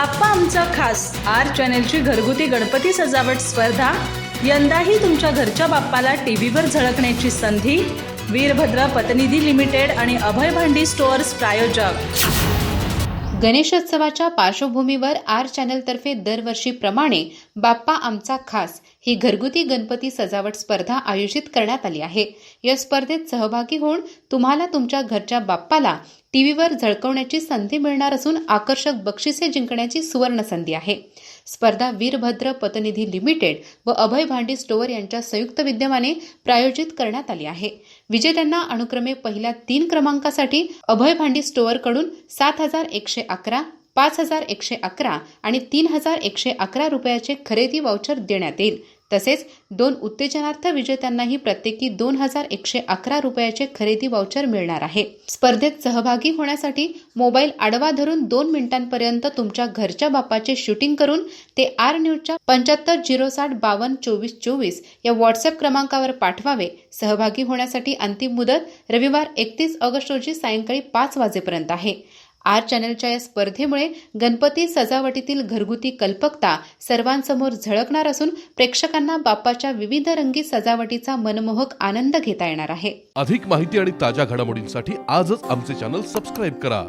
बाप्पा आमचा खास. आर चॅनेलची घरगुती गणपती सजावट स्पर्धा. यंदाही तुमच्या घरच्या बाप्पाला टी व्हीवर झळकण्याची संधी. वीरभद्र पतनिधी लिमिटेड आणि अभय भांडी स्टोअर्स प्रायोजक. गणेशोत्सवाच्या पार्श्वभूमीवर आर चॅनलतर्फे दरवर्षीप्रमाणे बाप्पा आमचा खास ही घरगुती गणपती सजावट स्पर्धा आयोजित करण्यात आली आहे. या स्पर्धेत सहभागी होऊन तुम्हाला तुमच्या घरच्या बाप्पाला टीव्हीवर झळकवण्याची संधी मिळणार असून आकर्षक बक्षिसे जिंकण्याची सुवर्ण संधी आहे. स्पर्धा वीरभद्र पतनिधी लिमिटेड व अभय भांडी स्टोअर यांच्या संयुक्त विद्यमाने प्रायोजित करण्यात आली आहे. विजेत्यांना अनुक्रमे पहिल्या तीन क्रमांकासाठी अभय भांडी स्टोअरकडून सात हजार एकशे अकरा पाच हजार एकशे अकरा आणि तीन हजार एकशे अकरा रुपयाचे खरेदी वाउचर देण्यात येईल. तसेच दोन उत्तेजनार्थ विजेत्यांनाही प्रत्येकी दोन हजार एकशे अकरा रुपयाचे खरेदी वाउचर मिळणार आहे. स्पर्धेत सहभागी होण्यासाठी मोबाईल आडवा धरून दोन मिनिटांपर्यंत तुमच्या घरच्या बाप्पाचे शूटिंग करून ते आर न्यूजच्या पंच्याहत्तर झिरो साठ बावन्न चोवीस चोवीस या व्हॉट्सअप क्रमांकावर पाठवावे. सहभागी होण्यासाठी अंतिम मुदत रविवार एकतीस ऑगस्ट रोजी सायंकाळी पाच वाजेपर्यंत आहे. आर चॅनलच्या या स्पर्धेमुळे गणपती सजावटीतील घरगुती कल्पकता सर्वांसमोर झळकणार असून प्रेक्षकांना बाप्पाच्या विविध रंगी सजावटीचा मनमोहक आनंद घेता येणार आहे. अधिक माहिती आणि ताज्या घडामोडींसाठी आजच आमचे चॅनल सबस्क्राईब करा.